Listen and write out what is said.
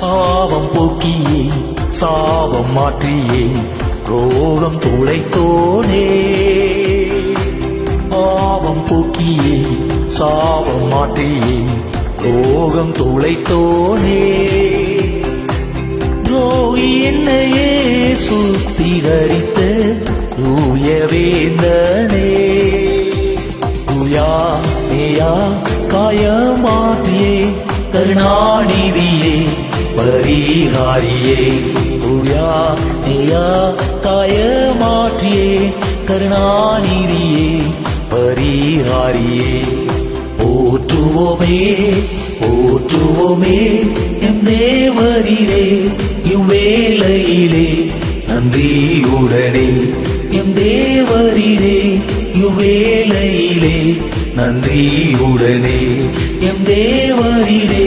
பாவம் போக்கியே சாபம் மாற்றியே ரோகம் துளைத்தோனே. பாவம் போக்கியே சாபம் மாற்றியே ரோகம் துளைத்தோனே. நோய் என்னையே சுத்திகரித்த தூயவேந்தனே. தூயா நேயா காயமாற்றியே கருணாநிதியே பரிகாரியே தூயா தாய மாற்றியே கருணாநிதியே பரிகாரியே போற்றுவோமே போற்றுவோமே எம் தேவரீரே இவ்வேளையிலே நன்றியுடனே. எம் தேவரீரே இவ்வேளையிலே நன்றியுடனே. எம் தேவரீரே